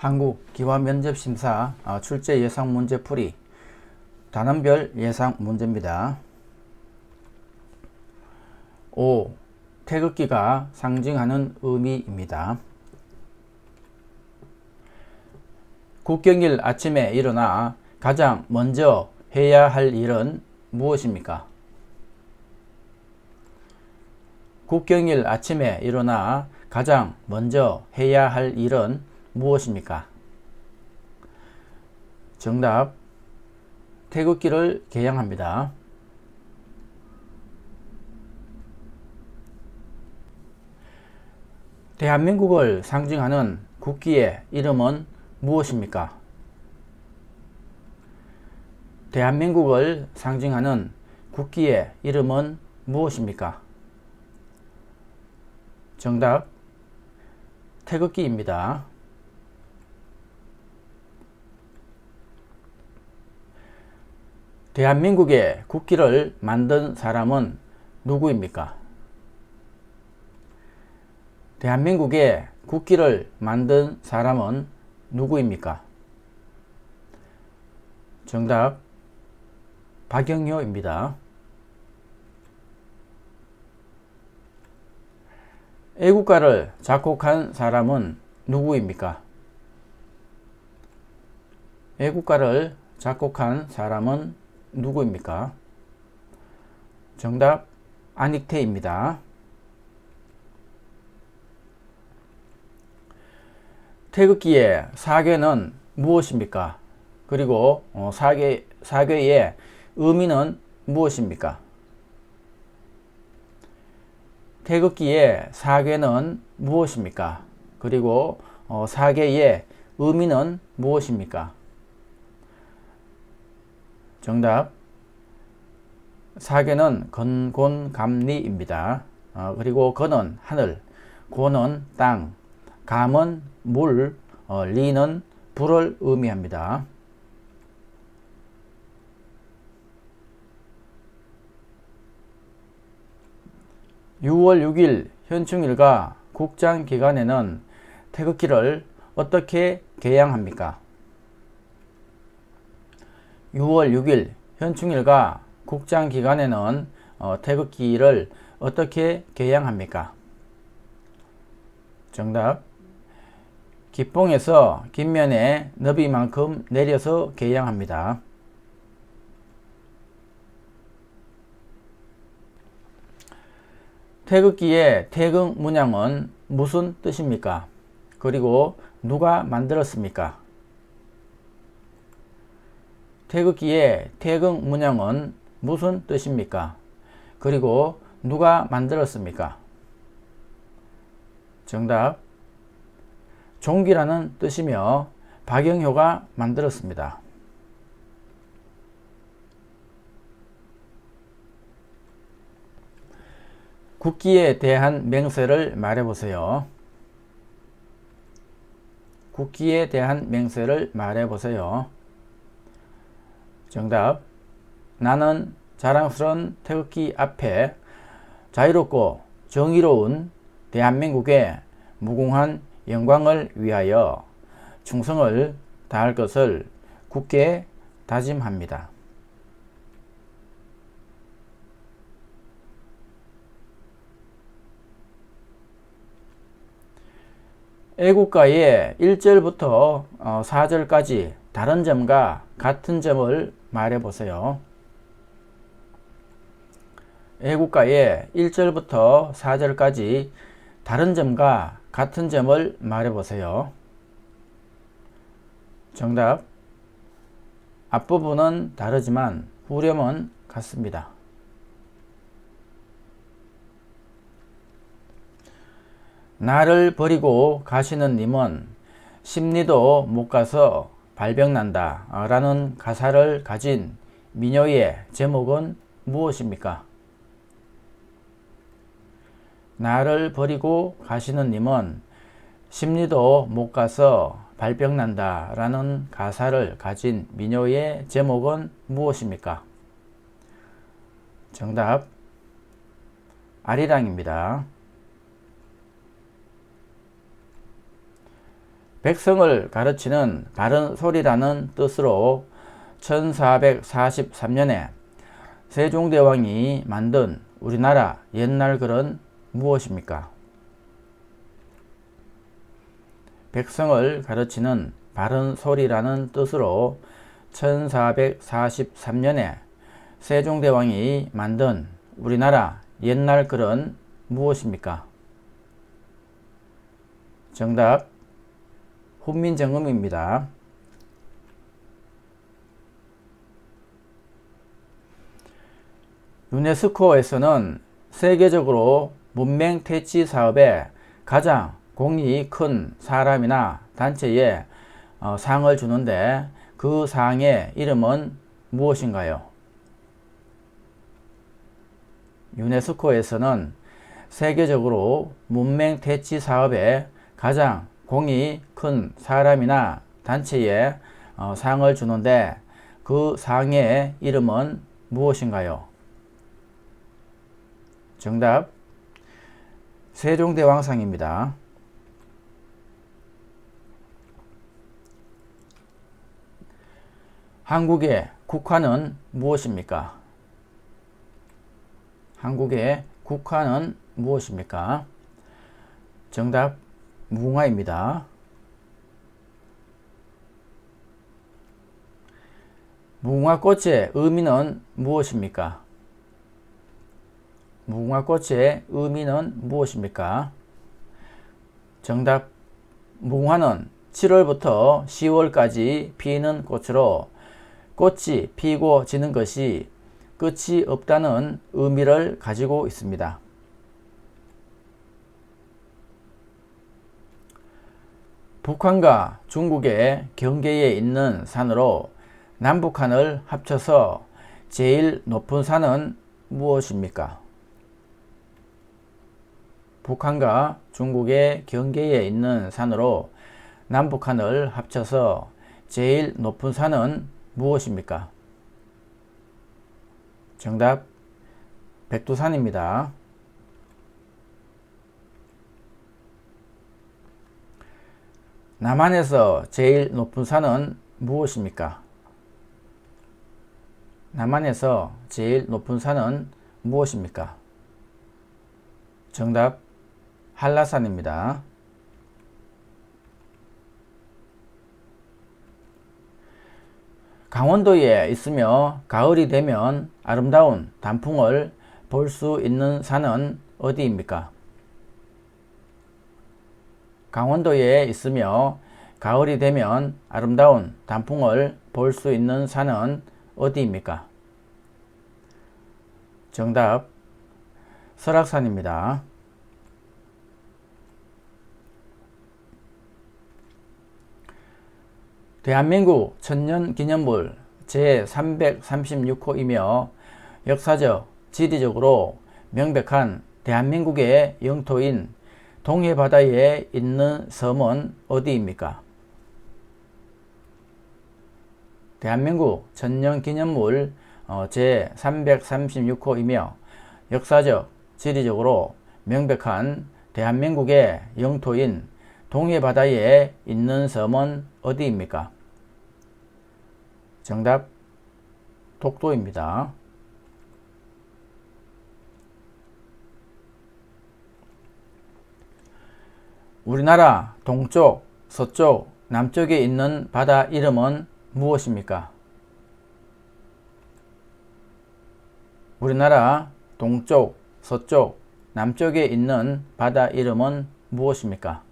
한국 기화 면접 심사 어, 출제 예상 문제 풀이 단원별 예상 문제입니다. 5. 태극기가 상징하는 의미입니다. 국경일 아침에 일어나 가장 먼저 해야 할 일은 무엇입니까? 국경일 아침에 일어나 가장 먼저 해야 할 일은 무엇입니까? 정답. 태극기를 개양합니다. 대한민국을 상징하는 국기의 이름은 무엇입니까? 대한민국을 상징하는 국기의 이름은 무엇입니까? 정답 태극기입니다. 대한민국의 국기를 만든 사람은 누구입니까? 대한민국의 국기를 만든 사람은 누구입니까? 정답 박영효입니다. 애국가를 작곡한 사람은 누구입니까? 애국가를 작곡한 사람은 누구입니까? 정답 안익태입니다. 태극기의 사괴는 무엇입니까? 그리고 어, 사괴, 사괴의 의미는 무엇입니까? 태극기의 사괴는 무엇입니까? 그리고 어, 사괴의 의미는 무엇입니까? 정답. 사계는 건 곤 감리입니다. 어, 그리고 건은 하늘, 고는 땅, 감은 물, 어, 리는 불을 의미합니다. (6월 6일) 현충일과 국장 기간에는 태극기를 어떻게 개양합니까? 6월 6일 현충일과 국장 기간에는 어, 태극기를 어떻게 개양합니까? 정답. 기봉에서 깃면에 너비만큼 내려서 개양합니다. 태극기의 태극 문양은 무슨 뜻입니까? 그리고 누가 만들었습니까? 태극기의 태극 문양은 무슨 뜻입니까? 그리고 누가 만들었습니까? 정답. 종기라는 뜻이며 박영효가 만들었습니다. 국기에 대한 맹세를 말해보세요. 국기에 대한 맹세를 말해보세요. 정답. 나는 자랑스러운 태극기 앞에 자유롭고 정의로운 대한민국의 무궁한 영광을 위하여 충성을 다할 것을 굳게 다짐합니다. 애국가의 1절부터 4절까지 어, 다른 점과 같은 점을 말해 보세요. 애국가의 1절부터 4절까지 다른 점과 같은 점을 말해 보세요. 정답. 앞부분은 다르지만 후렴은 같습니다. 나를 버리고 가시는 님은 심리도 못 가서 발병난다 라는 가사를 가진 민요의 제목은 무엇입니까? 나를 버리고 가시는 님은 심리도 못 가서 발병난다 라는 가사를 가진 민요의 제목은 무엇입니까? 정답 아리랑입니다. 백성을 가르치는 바른 소리라는 뜻으로 1443년에 세종대왕이 만든 우리나라 옛날 글은 무엇입니까? 백성을 가르치는 바른 소리라는 뜻으로 1443년에 세종대왕이 만든 우리나라 옛날 글은 무엇입니까? 정답 훈민정음입니다. 유네스코에서는 세계적으로 문맹 퇴치 사업에 가장 공이 큰 사람이나 단체에 어, 상을 주는데 그 상의 이름은 무엇인가요? 유네스코에서는 세계적으로 문맹 퇴치 사업에 가장 공이 큰 사람이나 단체에 어, 상을 주는데 그 상의 이름은 무엇인가요? 정답 세종대왕상입니다. 한국의 국화는 무엇입니까? 한국의 국화는 무엇입니까? 정답 무궁화입니다. 무궁화 꽃의 의미는 무엇입니까? 무궁화 꽃의 의미는 무엇입니까? 정답 무궁화는 7월부터 10월까지 피는 꽃으로 꽃이 피고 지는 것이 끝이 없다는 의미를 가지고 있습니다. 북한과 중국의 경계에 있는 산으로 남북한을 합쳐서 제일 높은 산은 무엇입니까? 북한과 중국의 경계에 있는 산으로 남북한을 합쳐서 제일 높은 산은 무엇입니까? 정답 백두산입니다. 남한에서 제일 높은 산은 무엇입니까? 남한에서 제일 높은 산은 무엇입니까? 정답 한라산입니다. 강원도에 있으며 가을이 되면 아름다운 단풍을 볼 수 있는 산은 어디입니까? 강원도에 있으며 가을이 되면 아름다운 단풍을 볼 수 있는 산은 어디입니까? 정답 설악산입니다. 대한민국 천년기념물 제336호이며 역사적, 지리적으로 명백한 대한민국의 영토인 동해 바다에 있는 섬은 어디입니까? 대한민국 천년기념물 어, 제336호이며 역사적, 지리적으로 명백한 대한민국의 영토인 동해 바다에 있는 섬은 어디입니까? 정답 독도입니다. 우리나라 동쪽, 서쪽, 남쪽에 있는 바다 이름은 무엇입니까? 우리나라 동쪽, 서쪽, 남쪽에 있는 바다 이름은 무엇입니까?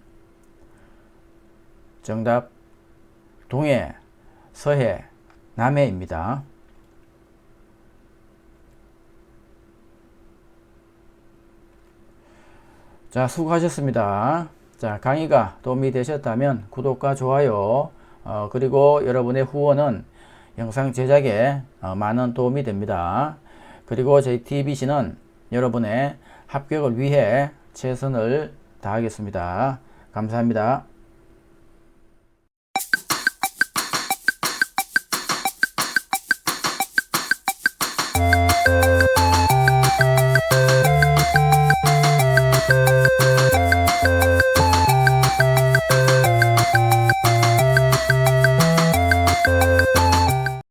정답 동해, 서해, 남해입니다. 자, 수고하셨습니다. 자, 강의가 도움이 되셨다면 구독과 좋아요, 어, 그리고 여러분의 후원은 영상 제작에 어, 많은 도움이 됩니다. 그리고 저희 TBC는 여러분의 합격을 위해 최선을 다하겠습니다. 감사합니다.